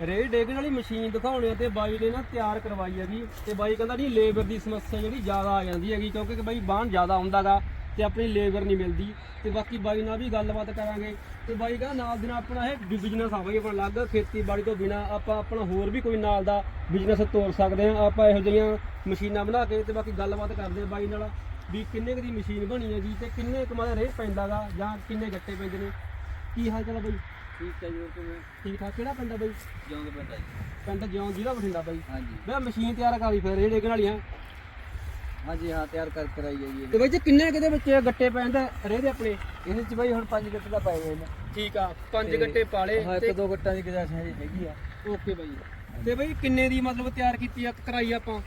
ਰੇਹ ਡੇਗਣ ਵਾਲੀ ਮਸ਼ੀਨ ਦਿਖਾਉਣੀ ਆ ਤੇ ਬਾਈ ਨੇ ਨਾ ਤਿਆਰ ਕਰਵਾਈ ਹੈਗੀ ਤੇ ਬਾਈ ਕਹਿੰਦਾ ਨਹੀਂ ਲੇਬਰ ਦੀ ਸਮੱਸਿਆ ਜਿਹੜੀ ਜ਼ਿਆਦਾ ਆ ਜਾਂਦੀ ਹੈਗੀ ਕਿਉਂਕਿ ਬਾਈ ਬਾਹਨ ਜ਼ਿਆਦਾ ਹੁੰਦਾਗਾ ਤੇ ਆਪਣੀ ਲੇਬਰ ਨਹੀਂ ਮਿਲਦੀ ਤੇ ਬਾਕੀ ਬਾਈ ਨਾਲ ਵੀ ਗੱਲਬਾਤ ਕਰਾਂਗੇ ਤੇ ਬਾਈ ਕਹਿੰਦਾ ਨਾਲ ਦੀ ਨਾਲ ਆਪਣਾ ਇਹ ਬਿਜ਼ਨਸ ਆ ਬਾਈ, ਆਪਣਾ ਅਲੱਗ ਖੇਤੀਬਾੜੀ ਤੋਂ ਬਿਨਾ ਆਪਾਂ ਆਪਣਾ ਹੋਰ ਵੀ ਕੋਈ ਨਾਲ ਦਾ ਬਿਜ਼ਨਸ ਤੋਰ ਸਕਦੇ ਆ ਆਪਾਂ ਇਹੋ ਜਿਹੀਆਂ ਮਸ਼ੀਨਾਂ ਬਣਾ ਕੇ ਤੇ ਬਾਕੀ ਗੱਲਬਾਤ ਕਰਦੇ ਆ ਬਾਈ ਨਾਲ ਵੀ ਕਿੰਨੇ ਕੁ ਦੀ ਮਸ਼ੀਨ ਬਣੀ ਹੈ ਜੀ ਤੇ ਕਿੰਨੇ ਕੁ ਮਾਦਾ ਰੇਟ ਪੈਂਦਾਗਾ ਜਾਂ ਕਿੰਨੇ ਗੱਟੇ ਪੈਂਦੇ ਨੇ, ਕੀ ਹਾਲ ਚਾਲ ਆ ਬਾਈ? ਠੀਕ ਹੈ ਜੀ ਹੋਰ ਕਿਵੇਂ? ਠੀਕ ਠਾਕ ਕਿਹੜਾ ਪਿੰਡ ਆ ਬਾਈ? ਜਿਉਂਦੇ ਪਿੰਡ ਆ ਜੀ। ਪਿੰਡ ਜਿਉਂ ਜ਼ਿਲ੍ਹਾ ਬਠਿੰਡਾ ਬਾਈ। ਹਾਂਜੀ। ਮੈਂ ਮਸ਼ੀਨ ਤਿਆਰ ਕਰੀ ਫਿਰ ਇਹ ਡੇਗਣ ਵਾਲੀਆਂ ਹਾਂਜੀ ਹਾਂ ਤਿਆਰ ਕਰ ਕਰਾਈ ਜਾਈਏ ਤੇ ਬਾਈ ਜੀ ਕਿੰਨੇ ਕਿਤੇ ਵਿੱਚ ਗੱਟੇ ਪੈਂਦਾ ਰੇ ਦੇ ਆਪਣੇ? ਇਹਦੇ ਚ ਬਾਈ ਹੁਣ 5 ਗੱਟ ਦਾ ਪਾਏ ਹੋਏ ਨੇ। ਠੀਕ ਆ ਪੰਜ ਗੱਟੇ ਪਾਲੇ ਹਾਂ ਇੱਕ ਦੋ ਗੱਟਾਂ ਦੀ ਗੁਜ਼ਾਰਿਸ਼ ਹੈ ਹੈਗੀ ਆ। ਓਕੇ ਬਾਈ ਤੇ ਬਾਈ ਕਿੰਨੇ ਦੀ ਮਤਲਬ ਤਿਆਰ ਕੀਤੀ ਆ ਕਰਾਈ ਆਪਾਂ?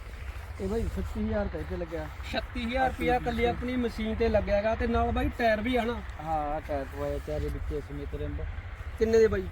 ਇਹ ਬਾਈ 36000 ਰੁਪਏ ਤੇ ਲੱਗਿਆ। 36000 ਰੁਪਿਆ ਕੱਲੀ ਆਪਣੀ ਮਸ਼ੀਨ ਤੇ ਲੱਗਿਆਗਾ ਤੇ ਨਾਲ ਬਾਈ ਟਾਇਰ ਵੀ ਹਨਾ ਹਾਂ ਟਾਇਰ ਪਵਾਇਆ ਚਾਰੇ ਵਿੱਚੇ ਸਮੇਤ ਰਿੰਬ। ਕਿੰਨੇ ਦੇ ਬਾਈ?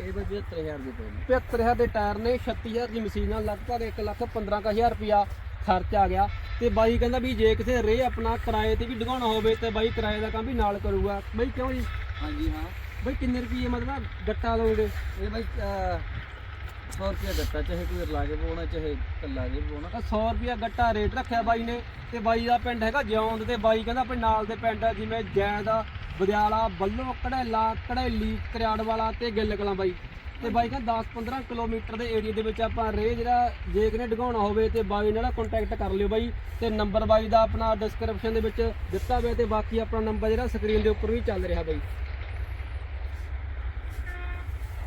ਇਹ ਬਾਈ 75000 ਦੇ ਪਏ ਨੇ 75000 ਦੇ ਟਾਇਰ ਨੇ 36000 ਦੀ ਮਸ਼ੀਨ ਨਾਲ ਲਗਭਗ 1 ਲੱਖ 15000 ਰੁਪਿਆ ਖਰਚ ਆ ਗਿਆ। ਤੇ ਬਾਈ ਕਹਿੰਦਾ ਵੀ ਜੇ ਕਿਸੇ ਰੇ ਆਪਣਾ ਕਿਰਾਏ ਤੇ ਵੀ ਡਗਾਉਣਾ ਹੋਵੇ ਤੇ ਬਾਈ ਕਿਰਾਏ ਦਾ ਕੰਮ ਵੀ ਨਾਲ ਕਰੂਗਾ। ਬਾਈ ਕਿਉਂ ਜੀ? ਹਾਂਜੀ ਹਾਂ। ਬਾਈ ਕਿੰਨੇ ਰੁਪਏ ਮਤਲਬ ਗੱਟਾ ਲਓਗੇ? ਇਹ ਬਾਈ 100 ਰੁਪਏ ਗੱਟਾ ਚਾਹੇ ਕੋਈ ਲਾ ਕੇ ਪਾਉਣਾ ਚਾਹੇ ਕੱਲਾ ਕੇ ਪਾਉਣਾ ਤਾਂ 100 ਰੁਪਿਆ ਗੱਟਾ ਰੇਟ ਰੱਖਿਆ ਬਾਈ ਨੇ ਤੇ ਬਾਈ ਦਾ ਪਿੰਡ ਹੈਗਾ ਜਿਉਂਦ ਤੇ ਬਾਈ ਕਹਿੰਦਾ ਆਪਣੇ ਨਾਲ ਦੇ ਪਿੰਡ ਆ ਜਿਵੇਂ ਜੈਦ ਬਦਿਆਲਾ ਬੱਲੋ ਕੜੈਲਾ ਕੜੈਲੀ ਕਰਿਆੜ ਵਾਲਾ ਤੇ ਗਿੱਲ ਕਲਾਂ ਬਾਈ। ਤੇ ਬਾਈ ਕਹਿੰਦਾ 10-15 ਕਿਲੋਮੀਟਰ ਦੇ ਏਰੀਆ ਦੇ ਵਿੱਚ ਆਪਾਂ ਰੇ ਜਿਹੜਾ ਜੇ ਕਿਨੇ ਡਗਾਉਣਾ ਹੋਵੇ ਤੇ ਬਾਈ ਨਾਲ ਕੰਟੈਕਟ ਕਰ ਲਿਓ ਬਾਈ। ਤੇ ਨੰਬਰ ਬਾਈ ਦਾ ਆਪਣਾ ਡਿਸਕ੍ਰਿਪਸ਼ਨ ਦੇ ਵਿੱਚ ਦਿੱਤਾ ਹੋਇਆ ਤੇ ਬਾਕੀ ਆਪਣਾ ਨੰਬਰ ਜਿਹੜਾ ਸਕਰੀਨ ਦੇ ਉੱਪਰ ਵੀ ਚੱਲ ਰਿਹਾ ਬਾਈ।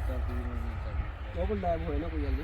ਕੋਈ ਉਹ ਲੈਬ ਹੋਏ ਨਾ ਕੋਈ ਗੱਲ।